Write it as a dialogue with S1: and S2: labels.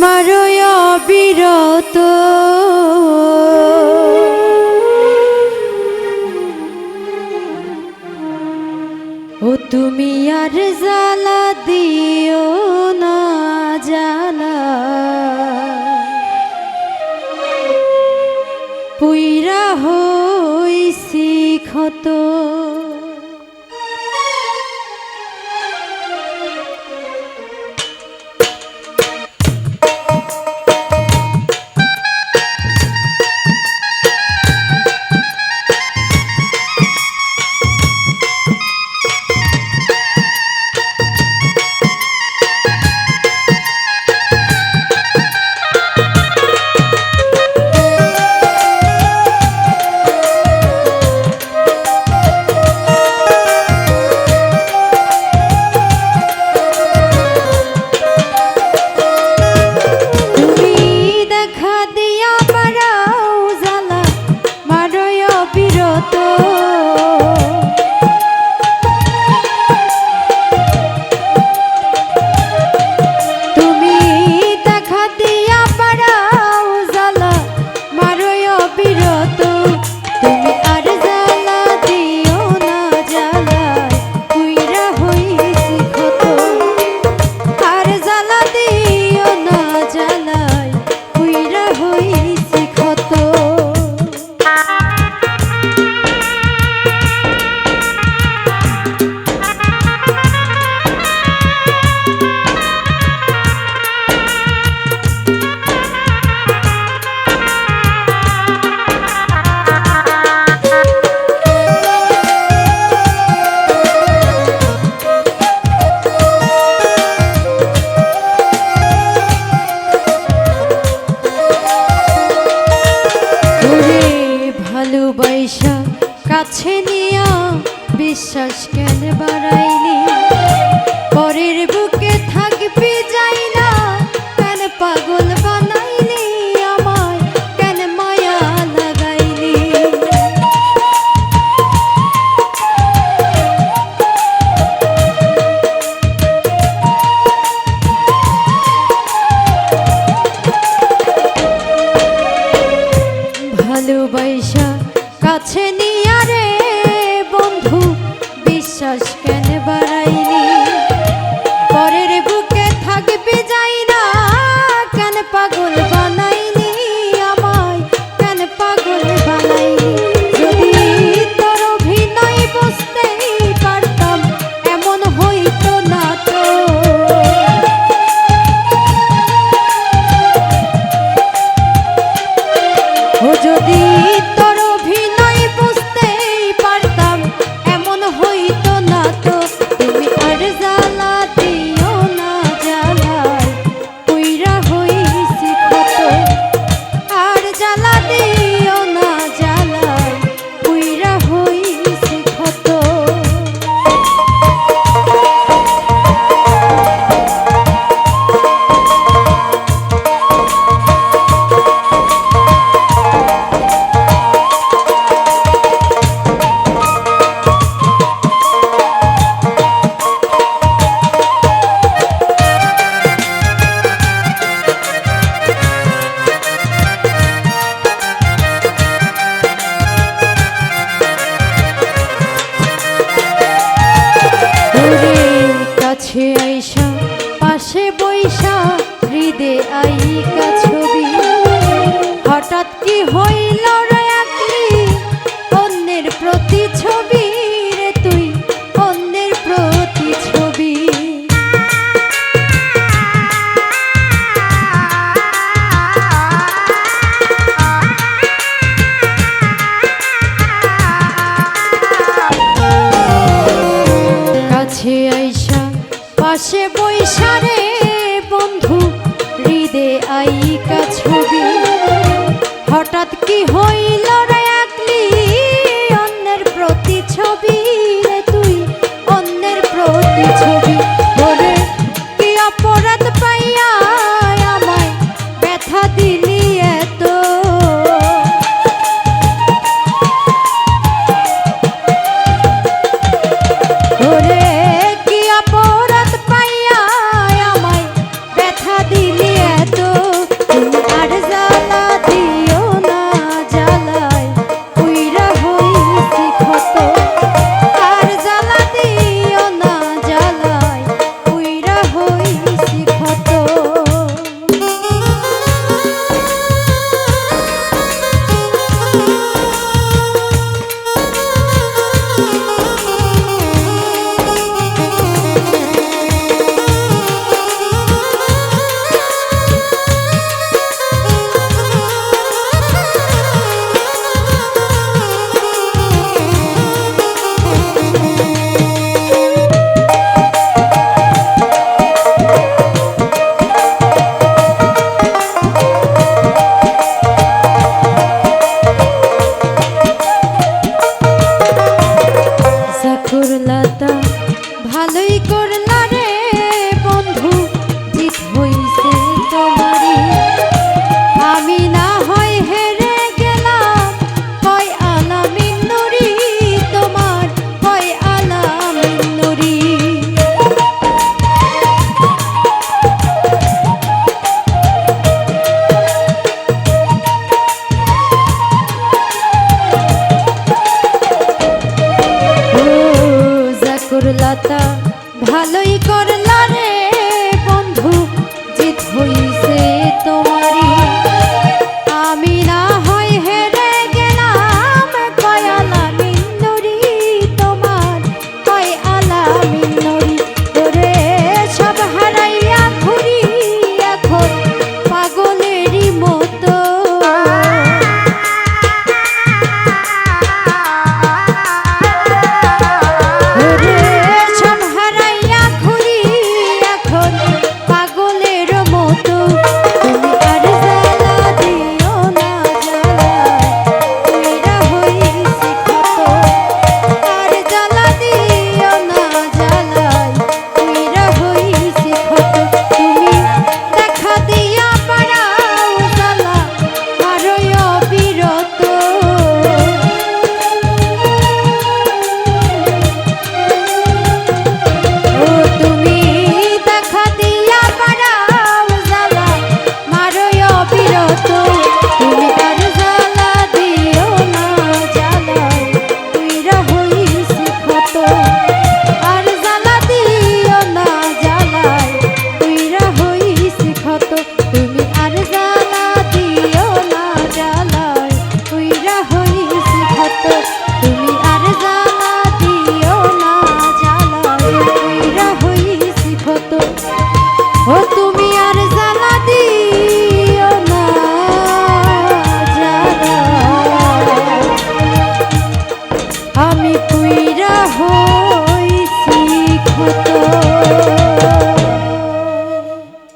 S1: তোমার অবিরত। ও তুমি আর জ্বালা দিও না জ্বালা পুইরা হইছি ক্ষত। বাড়াইলে সে বৈশা হৃদে আইকা ছবি। হঠাৎ কি হইল রে একলি অন্যের প্রতি ছবি রে তুই প্রতি ছবি। আইসা পাশে ভালোই করলা